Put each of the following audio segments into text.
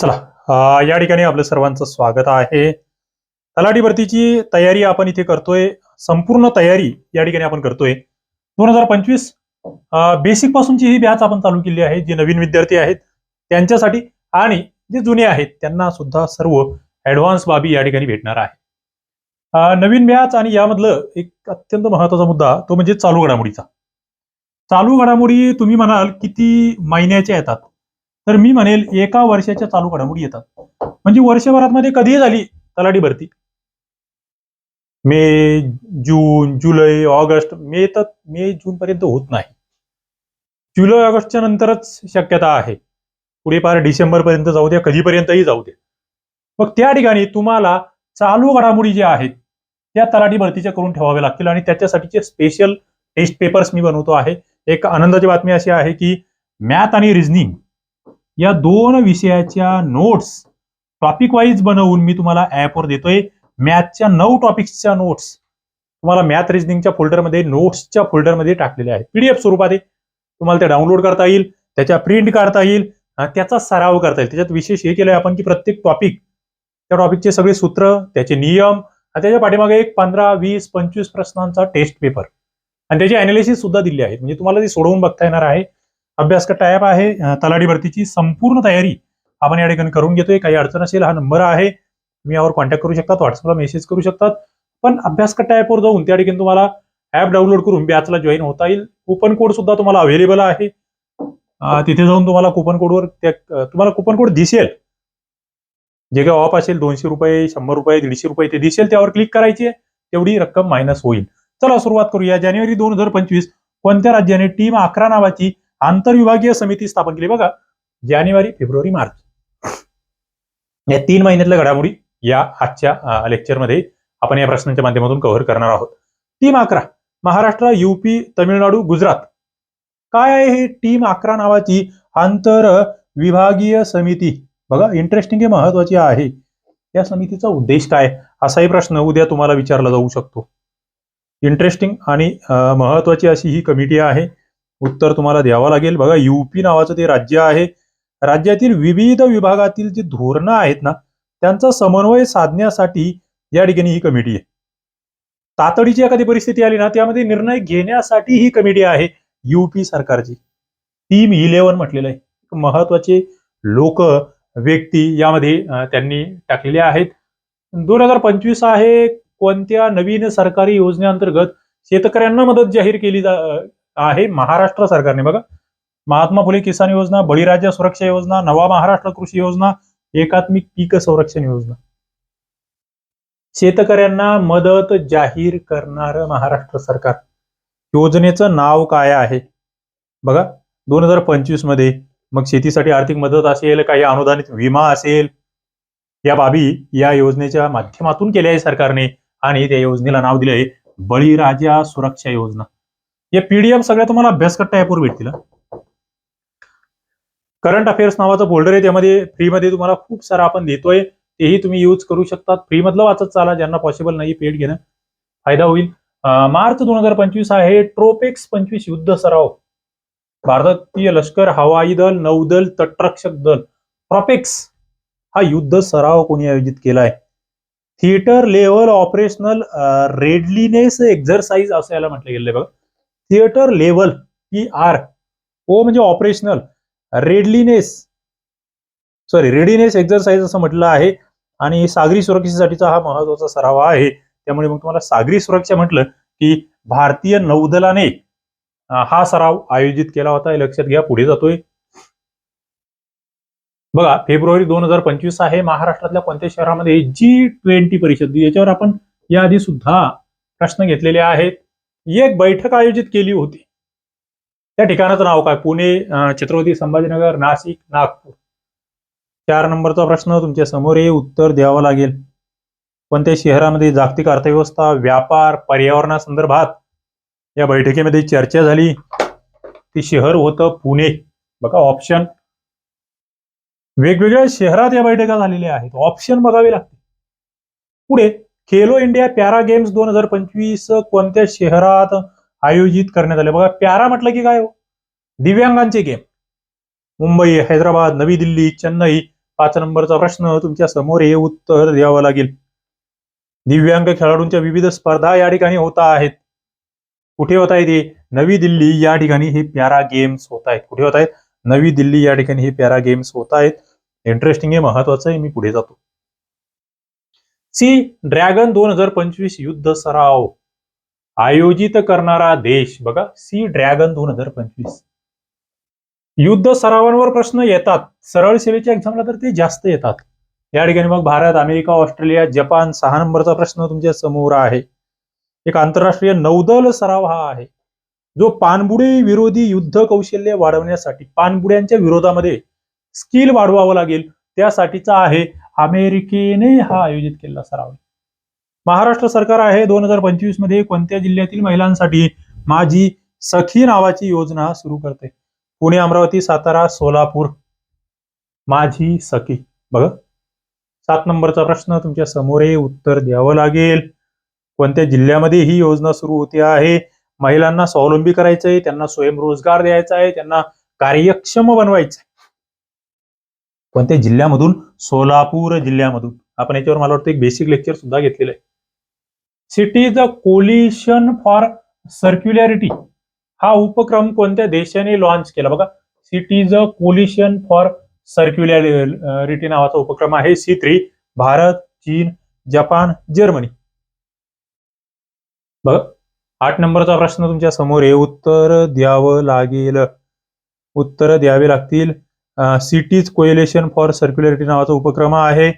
चला या ठिकाणी आपलं सर्वांचं स्वागत आहे. तलाठी भरतीची तयारी आपण इथे करतोय. संपूर्ण तयारी या ठिकाणी आपण करतोय. दोन हजार पंचवीस बेसिक पासूनची ही बॅच आपण चालू केली आहे. जे नवीन विद्यार्थी आहेत त्यांच्यासाठी आणि जे जुने आहेत त्यांना सुद्धा सर्व ऍडव्हान्स बाबी या ठिकाणी भेटणार आहे. नवीन बॅच आणि यामधलं एक अत्यंत महत्त्वाचा मुद्दा तो म्हणजे चालू घडामोडीचा. चालू घडामोडी तुम्ही म्हणाल किती महिन्याच्या येतात? तर मी म्हणेल एका वर्षाच्या चालू घडामोडी येतात. म्हणजे वर्षभरात मध्ये कधीही झाली तलाठी भरती. मे जून जुलै ऑगस्ट मे तर मे जून पर्यंत होत नाही. जुलै ऑगस्टच्या नंतरच शक्यता आहे. पुढे पार डिसेंबर पर्यंत जाऊ द्या कधीपर्यंतही जाऊ द्या. मग त्या ठिकाणी तुम्हाला चालू घडामोडी ज्या आहेत त्या तलाठी भरतीच्या करून ठेवाव्या लागतील आणि त्याच्यासाठीचे स्पेशल टेस्ट पेपर्स मी बनवतो आहे. एक आनंदाची बातमी अशी आहे की मॅथ आणि रिझनिंग या दोन विषयाच्या नोट्स टॉपिक वाईज बनवून मी तुम्हाला ऍपवर देतोय. मॅथच्या नऊ टॉपिक्सच्या नोट्स तुम्हाला मॅथ रिजनिंगच्या फोल्डरमध्ये नोट्सच्या फोल्डरमध्ये टाकलेल्या आहेत. पीडीएफ स्वरूपात आहे. तुम्हाला ते डाउनलोड करता येईल त्याच्या प्रिंट काढता येईल त्याचा सराव करता येईल. त्याच्यात विशेष हे केलंय आपण की प्रत्येक टॉपिक त्या टॉपिकचे सगळे सूत्र त्याचे नियम आणि त्याच्या पाठीमागे एक पंधरा वीस पंचवीस प्रश्नांचा टेस्ट पेपर आणि त्याची अनालिसिस सुद्धा दिली आहे म्हणजे तुम्हाला ती सोडवून बघता येणार आहे. अभ्यास का टायप आहे. तलाठी भरतीची संपूर्ण तयारी आपण या ठिकाणी करून घेतोय. काही अडचण असेल हा नंबर आहे. तुम्ही यावर कॉन्टॅक्ट करू शकतात व्हॉट्सअपला मेसेज करू शकतात. पण अभ्यास कट्टा ॲपवर जाऊन त्या ठिकाणी तुम्हाला ऍप डाउनलोड करून बॅचला जॉईन होता येईल. कुपन कोड सुद्धा तुम्हाला अवेलेबल आहे. तिथे जाऊन तुम्हाला कुपन कोडवर त्या तुम्हाला कुपन कोड दिसेल. जे काही ऑफ असेल दोनशे रुपये शंभर रुपये दीडशे रुपये ते दिसेल त्यावर क्लिक करायचे. तेवढी रक्कम मायनस होईल. चला सुरुवात करूया. जानेवारी दोन हजार पंचवीस कोणत्या राज्याने टीम अकरा नावाची आंतरविभागीय समिती स्थापन केली. बघा जानेवारी फेब्रुवारी मार्च. या तीन महिन्यातल्या घडामोडी या आजच्या लेक्चरमध्ये आपण या प्रश्नांच्या माध्यमातून कव्हर करणार आहोत. टीम अकरा महाराष्ट्र युपी तमिळनाडू गुजरात. काय आहे हे टीम अकरा नावाची आंतर विभागीय समिती? बघा इंटरेस्टिंग हे महत्वाची आहे. या समितीचा उद्देश काय? असाही प्रश्न उद्या तुम्हाला विचारला जाऊ शकतो. इंटरेस्टिंग आणि महत्वाची अशी ही कमिटी आहे. उत्तर तुम्हाला द्यावं लागेल. बघा युपी नावाचं ते राज्य आहे. राज्यातील विविध विभागातील जी धोरणं आहेत ना त्यांचा समन्वय साधण्यासाठी या ठिकाणी ही कमिटी आहे. तातडीची एखादी परिस्थिती आली ना त्यामध्ये निर्णय घेण्यासाठी ही कमिटी आहे युपी सरकारची. टीम इलेव्हन म्हटलेलं आहे. महत्त्वाचे लोक व्यक्ती यामध्ये त्यांनी टाकलेले आहेत. दोन हजार पंचवीस आहे कोणत्या नवीन सरकारी योजनेअंतर्गत शेतकऱ्यांना मदत जाहीर केली जा आहे महाराष्ट्र सरकारने. बघा महात्मा फुले किसान योजना बळीराज्य सुरक्षा योजना नवा महाराष्ट्र कृषी योजना एकात्मिक पीक संरक्षण योजना. शेतकऱ्यांना मदत जाहीर करणार महाराष्ट्र सरकार. योजनेचं नाव काय आहे? बघा दोन हजार पंचवीसमध्ये मग शेतीसाठी आर्थिक मदत असेल काही अनुदानित विमा असेल या बाबी या योजनेच्या माध्यमातून केल्या आहे सरकारने आणि त्या योजनेला नाव दिले बळीराजा सुरक्षा योजना. या पीडीएफ सगळ्या तुम्हाला अभ्यास करता भेटतील करंट अफेअर्स नावाचं फोल्डर आहे त्यामध्ये फ्रीमध्ये तुम्हाला खूप सारा आपण देतोय. तेही तुम्ही यूज करू शकतात. फ्रीमधलं वाचत चाला ज्यांना पॉसिबल नाही पेड घेणं. फायदा होईल. मार्च दोन हजार पंचवीस आहे ट्रोपेक्स पंचवीस युद्ध सराव. भारतीय लष्कर हवाई दल नौदल तटरक्षक दल. ट्रॉपेक्स हा युद्ध सराव कोणी आयोजित केलाय? Theatre level operational readiness exercise असं याला म्हटलं गेलं बघा. Theatre level P R O म्हणजे operational readiness. Sorry readiness exercise असं म्हटलं आहे. आणि सागरी सुरक्षेसाठीचा हा महत्त्वाचा सराव आहे. त्यामुळे मग तुम्हाला सागरी सुरक्षा म्हटलं की भारतीय नौदलाने हा सराव आयोजित केला होता. हे लक्षात घ्या पुढे जातोय. बघा फेब्रुवारी दोन हजार पंचवीस आहे. महाराष्ट्रातल्या कोणत्या शहरामध्ये जी ट्वेंटी परिषद. याच्यावर आपण याआधी सुद्धा प्रश्न घेतलेले आहेत. ही एक बैठक आयोजित केली होती. त्या ठिकाणाचं नाव काय? पुणे छत्रपती संभाजीनगर नाशिक नागपूर. चार नंबरचा प्रश्न तुमच्यासमोर हे उत्तर द्यावं लागेल. कोणत्या शहरामध्ये जागतिक अर्थव्यवस्था व्यापार पर्यावरणासंदर्भात या बैठकीमध्ये चर्चा झाली. ते शहर होतं पुणे. बघा ऑप्शन वेगवेगळ्या शहरात या बैठका झालेल्या आहेत. ऑप्शन बघावे लागते पुढे खेलो इंडिया पॅरा गेम्स दोन हजार पंचवीस कोणत्या शहरात आयोजित करण्यात आले? बघा पॅरा म्हटलं की काय हो? दिव्यांगांचे गेम मुंबई हैदराबाद नवी दिल्ली चेन्नई. पाच नंबरचा प्रश्न तुमच्यासमोर हे उत्तर द्यावं लागेल. दिव्यांग खेळाडूंच्या विविध स्पर्धा या ठिकाणी होत आहेत. कुठे होत आहे ते नवी दिल्ली या ठिकाणी हे पॅरा गेम्स होत आहेत. कुठे होत आहेत? नवी दिल्ली या ठिकाणी हे पॅरा गेम्स होत आहेत. इंटरेस्टिंग आहे महत्वाचं आहे मी पुढे जातो. सी ड्रॅगन दोन हजार पंचवीस युद्ध सराव. आयोजित करणारा देश. बघा सी ड्रॅगन दोन हजार पंचवीस. युद्ध सरावांवर प्रश्न येतात. सरळ सेवेच्या एक्झामला तर ते जास्त येतात. या ठिकाणी मग भारत अमेरिका ऑस्ट्रेलिया जपान सहा नंबरचा प्रश्न तुमच्यासमोर आहे. एक आंतरराष्ट्रीय नौदल सराव हा आहे. जो पाणबुडी विरोधी युद्ध कौशल्य वाढवण्यासाठी पाणबुड्यांच्या विरोधामध्ये स्किल वाढवावं लागेल. त्यासाठीचा आहे अमेरिकेने हा आयोजित केलेला सराव. आहे. महाराष्ट्र सरकार आहे दोन हजार पंचवीसमध्ये कोणत्या जिल्ह्यातील महिलांसाठी माझी सखी नावाची योजना सुरू करते? पुणे अमरावती सातारा सोलापूर. माझी सखी. बघा. सात नंबरचा प्रश्न तुमच्यासमोर उत्तर द्यावं लागेल. कोणत्या जिल्ह्यामध्ये ही योजना सुरू होते आहे? महिलांना स्वावलंबी करायचंय त्यांना स्वयंरोजगार द्यायचा आहे त्यांना कार्यक्षम बनवायचं आहे कोणत्या जिल्ह्यामधून सोलापूर जिल्ह्यामधून. आपण याच्यावर मला वाटतं एक बेसिक लेक्चर सुद्धा घेतलेलं आहे. सिटीज कोलिशन फॉर सर्क्युलॅरिटी हा उपक्रम कोणत्या देशाने लॉन्च केला? बघा सिटीज कोलिशन फॉर सर्क्युलॅरिटी नावाचा उपक्रम आहे सी थ्री भारत चीन जपान जर्मनी. बघ आठ नंबरचा प्रश्न तुमच्यासमोर आहे. उत्तर द्यावं लागेल. उत्तर द्यावे लागतील. सिटीज कोएलेशन फॉर सर्क्युलरिटी नावाचा उपक्रम आहे.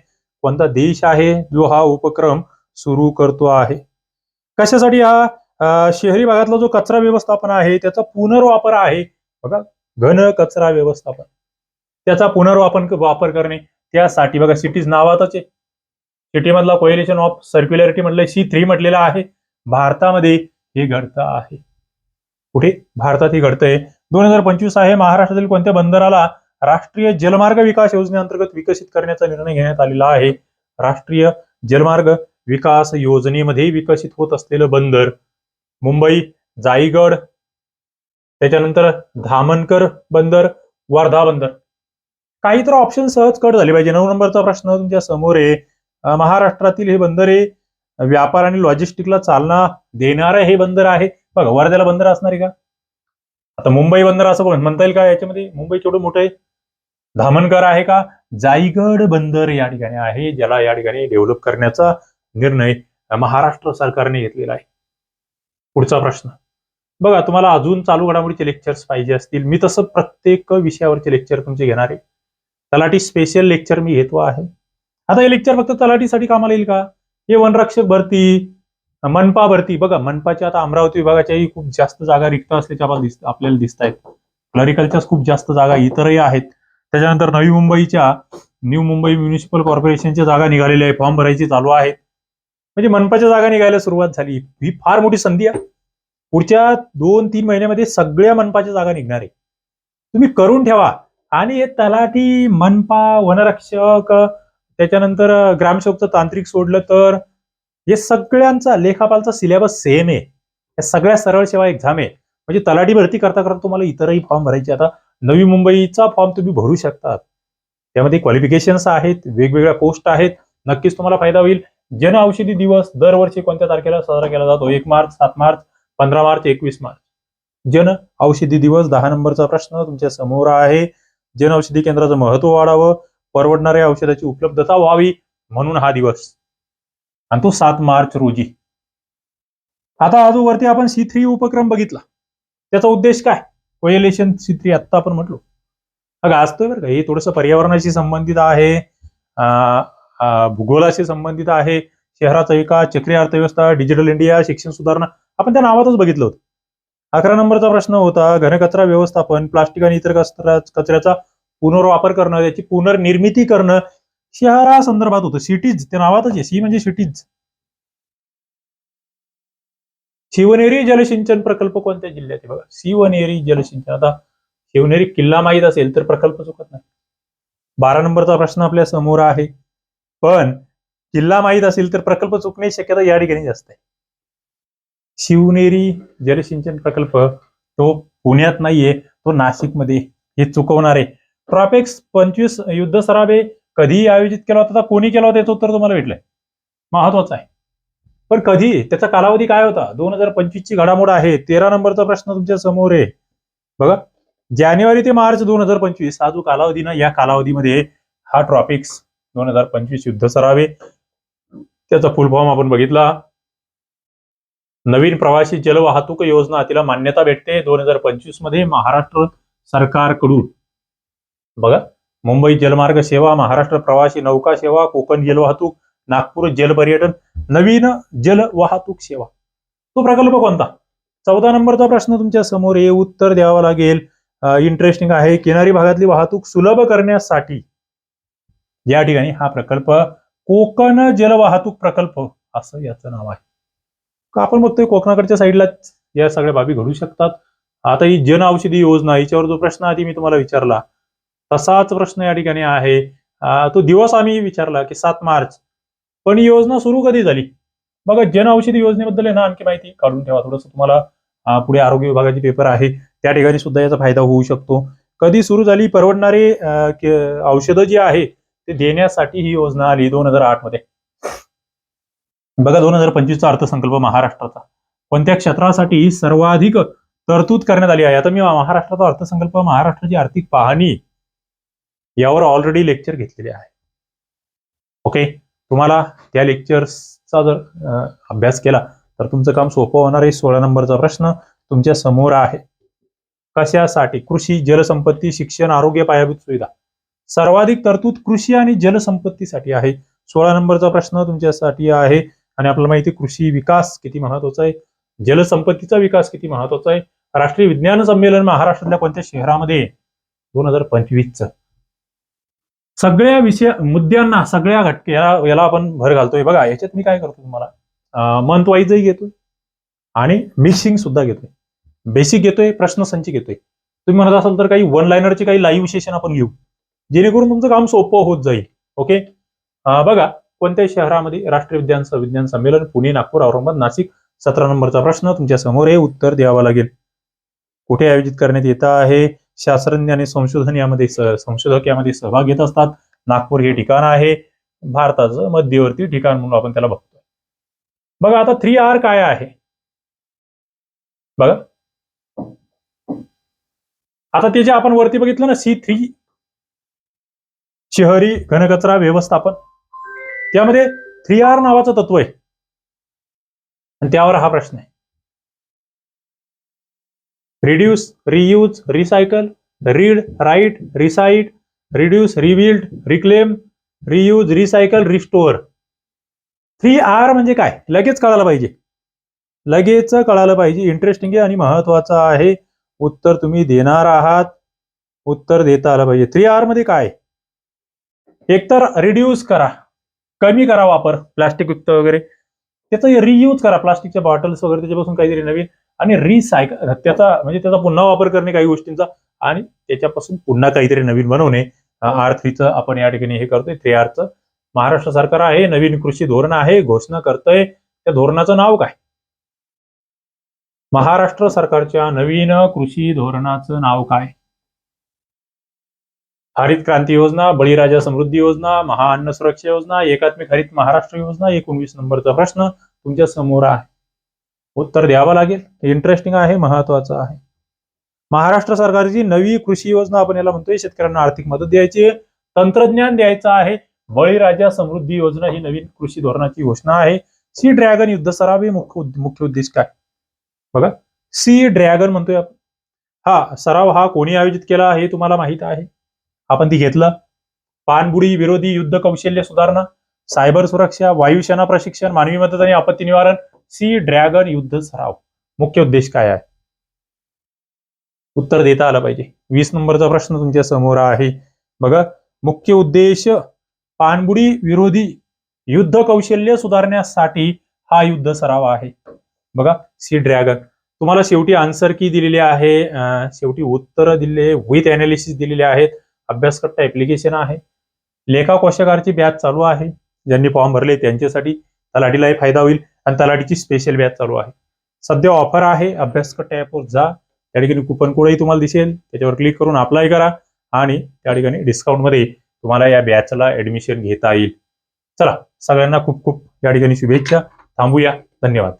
कोणता देश आहे? जो हा उपक्रम सुरू करतो आहे. कशासाठी हा शहरी भागातला जो कचरा व्यवस्थापन आहे त्याचा पुनर्वापर आहे? बघा घन कचरा व्यवस्थापन. त्याचा पुनर्वापन वापर करणे. त्यासाठी बघा सिटीज नावातच आहे. सिटीमधला कोएलेशन ऑफ सर्क्युलरिटी म्हटलं सी थ्री म्हटलेलं आहे. भारतामध्ये हे घडतं आहे. कुठे? भारतात हे घडतंय. दोन हजार पंचवीस आहे. महाराष्ट्रातील कोणत्या बंदराला राष्ट्रीय जलमार्ग विकास योजनेअंतर्गत विकसित करण्याचा निर्णय घेण्यात आलेला आहे. राष्ट्रीय जलमार्ग विकास योजनेमध्ये विकसित होत असलेलं बंदर मुंबई जाईगड त्याच्यानंतर धामणकर बंदर वर्धा बंदर. काही तर ऑप्शन सहज कट झाले पाहिजे. नऊ नंबरचा प्रश्न तुमच्यासमोर आहे. महाराष्ट्रातील हे बंदर हे व्यापार आणि लॉजिस्टिकला चालना देणार हे बंदर आहे. बघा वर्ध्याला बंदर असणार आहे का? आता मुंबई बंदर असं पण म्हणता येईल का याच्यामध्ये? मुंबई केवढं मोठं आहे. धामणकर आहे का? जायगड बंदर या ठिकाणी आहे ज्याला या ठिकाणी डेव्हलप करण्याचा निर्णय महाराष्ट्र सरकारने घेतलेला आहे. पुढचा प्रश्न. बघा तुम्हाला अजून चालू घडामोडीचे लेक्चर्स पाहिजे असतील. मी तसं प्रत्येक विषयावरचे लेक्चर तुमचे घेणार आहे. तलाठी स्पेशल लेक्चर मी घेतो आहे. आता हे लेक्चर फक्त तलाठीसाठी कामाला येईल का? हे वनरक्षक भरती मनपा भरती. बघा मनपाच्या आता अमरावती विभागाच्याही खूप जास्त जागा रिक्त असल्याच्या आपल्याला दिसत आपल्याला दिसत आहेत क्लरिकलच्या खूप जास्त जागा इतरही आहेत. त्याच्यानंतर नवी मुंबईच्या न्यू मुंबई म्युनिसिपल कॉर्पोरेशनच्या जागा निघालेल्या आहे फॉर्म भरायची चालू आहेत म्हणजे मनपाच्या जागा निघायला सुरुवात झाली. ही फार मोठी संधी आहे. पुढच्या दोन तीन महिन्यामध्ये सगळ्या मनपाच्या जागा निघणार आहे तुम्ही करून ठेवा. आणि हे तलाठी मनपा वनरक्षक त्याच्यानंतर ग्रामसेवकचं तांत्रिक सोडलं तर हे सगळ्यांचा लेखापालचा सिलेबस सेम आहे. या सगळ्या सरळ सेवा एक्झाम आहे म्हणजे तलाठी भरती करता करता तुम्हाला इतरही फॉर्म भरायचे आता नवी मुंबईचा फॉर्म तुम्ही भरू शकतात. त्यामध्ये क्वालिफिकेशन्स आहेत वेगवेगळ्या पोस्ट आहेत. नक्कीच तुम्हाला फायदा होईल. जन औषधी दिवस दरवर्षी कोणत्या तारखेला साजरा केला जातो? एक मार्च सात मार्च पंधरा मार्च एकवीस मार्च. जन औषधी दिवस दहा नंबरचा प्रश्न तुमच्यासमोर आहे. जन औषधी केंद्राचं महत्त्व वाढावं. परवडणाऱ्या औषधाची उपलब्धता व्हावी म्हणून हा दिवस. आणि तो सात मार्च रोजी. आता आजूवरती आपण सी थ्री उपक्रम बघितला. त्याचा उद्देश काय? कोएलेशन सी थ्री आत्ता आपण म्हटलो. हा गाजतोय बरं का हे थोडंसं पर्यावरणाशी संबंधित आहे भूगोलाशी संबंधित आहे शहराचा विकास चक्रीय अर्थव्यवस्था डिजिटल इंडिया शिक्षण सुधारणा आपण त्या नावातच बघितलं होतं. अकरा नंबरचा प्रश्न होता घनकचरा व्यवस्थापन प्लास्टिक आणि इतर कचरा कचऱ्याचा पुनर्वापर करणं त्याची पुनर्निर्मिती करणं शहरा संदर्भात होतं. सिटीज त्या नावातच आहे. सी म्हणजे सिटीज शिवनेरी जलसिंचन प्रकल्प कोणत्या जिल्ह्यात आहे? बघा शिवनेरी जलसिंचन. आता शिवनेरी किल्ला माहीत असेल तर प्रकल्प चुकत नाही. बारा नंबरचा प्रश्न आपल्यासमोर आहे. पण किल्ला माहीत असेल तर प्रकल्प चुकण्याची शक्यता या ठिकाणी जास्त आहे. शिवनेरी जलसिंचन प्रकल्प तो पुण्यात नाहीये तो नाशिकमध्ये हे चुकवणार आहे. ट्रॉपेक्स पंचवीस युद्ध सराबे कधी आयोजित केला होता कोणी केला होता याचं उत्तर तुम्हाला भेटलंय. महत्वाचं आहे. पण कधी? त्याचा कालावधी काय होता? दोन हजार पंचवीस ची घडामोड आहे. तेरा नंबरचा प्रश्न तुमच्यासमोर आहे. बघा जानेवारी ते मार्च दोन हजार पंचवीस हा जो कालावधी ना या कालावधीमध्ये हा ट्रॉपिक्स दोन हजार पंचवीस युद्ध सरावे. त्याचा फुल फॉर्म आपण बघितला. नवीन प्रवासी जलवाहतूक योजना तिला मान्यता भेटते दोन हजार पंचवीसमध्ये महाराष्ट्र सरकारकडून. बघा मुंबई जलमार्ग सेवा महाराष्ट्र प्रवासी नौका सेवा कोकण जलवाहतूक नागपूर जल पर्यटन नवीन जल वाहतूक सेवा. तो प्रकल्प कोणता? चौदा नंबरचा प्रश्न तुमच्यासमोर हे उत्तर द्यावं लागेल. इंटरेस्टिंग आहे. किनारी भागातली वाहतूक सुलभ करण्यासाठी या ठिकाणी हा प्रकल्प कोकण जलवाहतूक प्रकल्प असं याचं नाव आहे. का आपण बघतोय कोकणाकडच्या साईडलाच या सगळ्या बाबी घडू शकतात. आता ही जन औषधी योजना याच्यावर जो प्रश्न आधी मी तुम्हाला विचारला तसाच प्रश्न या ठिकाणी आहे. तो दिवस आम्ही विचारला की सात मार्च पण ही योजना सुरू कधी झाली? बघा जन औषधी योजनेबद्दल आहे ना आणखी माहिती काढून ठेवा. थोडंसं तुम्हाला पुढे आरोग्य विभागाचे पेपर आहे. त्या ठिकाणी सुद्धा याचा फायदा होऊ शकतो. कधी सुरू झाली परवडणारे औषधं जी आहे ते देण्यासाठी ही योजना आली दोन हजार आठमध्ये. बघा दोन हजार पंचवीसचा अर्थसंकल्प महाराष्ट्राचा. कोणत्या क्षेत्रासाठी सर्वाधिक तरतूद करण्यात आली आहे. आता मी महाराष्ट्राचा अर्थसंकल्प महाराष्ट्राची आर्थिक पाहणी यावर ऑलरेडी लेक्चर घेतलेले आहे. ओके तुम्हाला त्या लेक्चर्सचा जर अभ्यास केला तर तुमचं काम सोपं होणार आहे. सोळा नंबरचा प्रश्न तुमच्यासमोर आहे. कशासाठी? कृषी जलसंपत्ती शिक्षण आरोग्य पायाभूत सुविधा. सर्वाधिक तरतूद कृषी आणि जलसंपत्तीसाठी आहे. सोळा नंबरचा प्रश्न तुमच्यासाठी आहे. आणि आपल्याला माहिती आहे, कृषी विकास किती महत्त्वाचा आहे. जलसंपत्तीचा विकास किती महत्त्वाचा आहे. राष्ट्रीय विज्ञान संमेलन महाराष्ट्रातल्या कोणत्या शहरामध्ये? दोन हजार पंचवीसचं. सगळ्या विषय मुद्द्यांना सगळ्या घटक याला याला आपण भर घालतोय. बघा याच्यात मी काय करतो तुम्हाला? मंथ वाईजही घेतोय आणि मिक्सिंग सुद्धा घेतोय. बेसिक घेतोय प्रश्नसंच घेतोय. तुम्ही म्हणत असाल तर काही वन लाईनरचे काही लाईव्ह सेशन आपण घेऊ. जेणेकरून तुमचं काम सोपं होत जाईल. ओके? बघा कोणत्या शहरामध्ये राष्ट्रीय विज्ञान विज्ञान संमेलन पुणे नागपूर औरंगाबाद नाशिक सतरा नंबरचा प्रश्न तुमच्यासमोर हे उत्तर द्यावं लागेल. कुठे आयोजित करण्यात येत आहे? शास्त्रज्ञ आणि संशोधन यामध्ये संशोधक यामध्ये सहभाग घेत असतात. नागपूर हे ठिकाण आहे. भारताचं मध्यवर्ती ठिकाण म्हणून आपण त्याला बघतोय. बघा आता थ्री आर काय आहे? बघा. आता ते जे आपण वरती बघितलं ना सी थ्री शहरी घनकचरा व्यवस्थापन. त्यामध्ये थ्री आर नावाचं तत्व आहे. आणि त्यावर हा प्रश्न आहे. Reduce reuse recycle read write recite reduce rebuild reclaim reuse recycle restore three R म्हणजे काय? लगेच कळायला पाहिजे. लगेच कळायला पाहिजे. इंटरेस्टिंग आहे आणि महत्वाचं आहे. उत्तर तुम्ही देणार आहात. उत्तर देता आलं पाहिजे. थ्री आरमध्ये काय? एकतर रिड्यूस करा. कमी करा वापर. प्लास्टिक युक्त वगैरे. त्याचं रियूज करा. प्लास्टिकच्या बॉटल्स वगैरे त्याच्यापासून काहीतरी नवीन. आणि रिसायकल त्याचा म्हणजे त्याचा पुन्हा वापर करणे काही गोष्टींचा आणि त्याच्यापासून पुन्हा काहीतरी नवीन बनवणे. आर थ्रीचं आपण या ठिकाणी हे करतोय. थ्री आरचं महाराष्ट्र सरकार आहे नवीन कृषी धोरण आहे घोषणा करतंय. त्या धोरणाचं नाव काय? महाराष्ट्र सरकारच्या नवीन कृषी धोरणाचं नाव काय? हरित क्रांती योजना बळीराजा समृद्धी योजना महाअन्न सुरक्षा योजना एकात्मिक हरित महाराष्ट्र योजना एकोणवीस नंबरचा प्रश्न तुमच्यासमोर आहे. उत्तर द्यावं लागेल. इंटरेस्टिंग आहे महत्वाचं आहे. महाराष्ट्र सरकारची नवी कृषी योजना आपण याला म्हणतोय शेतकऱ्यांना आर्थिक मदत द्यायची आहे, तंत्रज्ञान द्यायचं आहे बळीराजा समृद्धी योजना ही नवीन कृषी धोरणाची घोषणा आहे. सी ड्रॅगन युद्ध सराव मुख्य मुख्य उद्देश काय? बघा सी ड्रॅगन म्हणतोय आपण. हा सराव हा कोणी आयोजित केला हे तुम्हाला माहीत आहे? आपण ती घेतलं. पाणबुडी विरोधी युद्ध कौशल्य सुधारणा सायबर सुरक्षा वायुसेना प्रशिक्षण मानवी मदत आणि आपत्ती निवारण सी ड्रॅगन युद्ध सराव. मुख्य उद्देश काय आहे? उत्तर देता आलं पाहिजे. वीस नंबरचा प्रश्न तुमच्यासमोर आहे. बघा मुख्य उद्देश पाणबुडी विरोधी युद्ध कौशल्य सुधारण्यासाठी हा युद्ध सराव आहे. बघा सी ड्रॅगन. तुम्हाला शेवटी आन्सर की दिलेली आहे? शेवटी उत्तर दिले विथ अनालिसिस दिलेले आहेत. अभ्यासकट्टा ऍप्लिकेशन आहे. लेखा कोशागारची बॅच चालू आहे. ज्यांनी फॉर्म भरले त्यांच्यासाठी तलाठीलाही फायदा होईल. आणि तलाठीची स्पेशल बॅच चालू आहे. सध्या ऑफर आहे अभ्यासकट्टा ॲपवर जा. त्या ठिकाणी कुपन कोडही तुम्हाला दिसेल. त्याच्यावर क्लिक करून अप्लाय करा आणि त्या ठिकाणी डिस्काउंटमध्ये तुम्हाला या बॅचला ऍडमिशन घेता येईल. चला सगळ्यांना खूप खूप या ठिकाणी शुभेच्छा. थांबूया. धन्यवाद.